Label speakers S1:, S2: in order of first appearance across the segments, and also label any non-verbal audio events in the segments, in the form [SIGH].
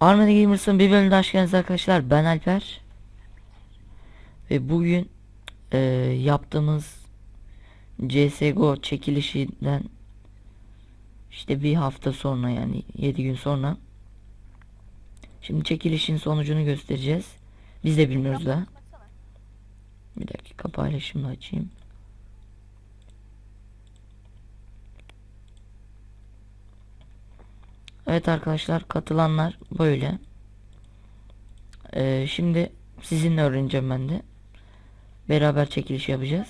S1: Harmony Gamers'ın bir bölümde hoş geldiniz arkadaşlar. Ben Alper. Ve bugün e, yaptığımız CSGO çekilişinden işte bir hafta sonra yani 7 gün sonra Şimdi çekilişin sonucunu göstereceğiz. Biz de bilmiyoruz daha. Bir dakika paylaşımda açayım. Evet arkadaşlar katılanlar böyle. Ee, şimdi sizinle öğreneceğim ben de. Beraber çekiliş yapacağız.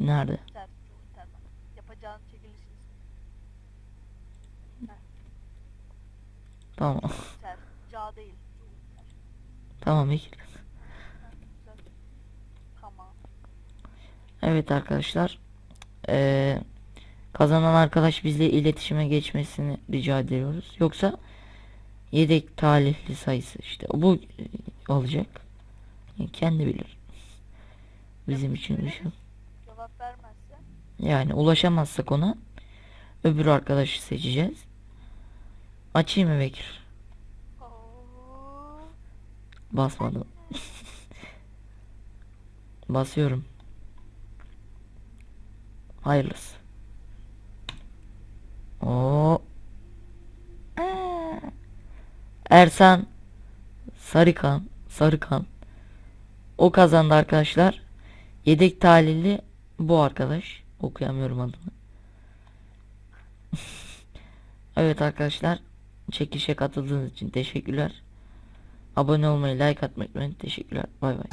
S1: Nerede? Tamam. Tamam.
S2: Tamam.
S1: Evet arkadaşlar. Ee, kazanan arkadaş bizle iletişime geçmesini rica ediyoruz. Yoksa yedek talihli sayısı işte bu olacak. Yani kendi bilir. Bizim için bir şey.
S2: Cevap vermezse
S1: Yani ulaşamazsak ona öbür arkadaşı seçeceğiz. Açayım mı Bekir?
S2: Oo,
S1: Basmadım. [LAUGHS] Basıyorum. Hayırlısı. O Ersan Sarıkan Sarıkan o kazandı arkadaşlar. Yedek talihli bu arkadaş. Okuyamıyorum adını. [LAUGHS] evet arkadaşlar çekişe katıldığınız için teşekkürler. Abone olmayı, like atmayı unutmayın. Teşekkürler. Bay bay.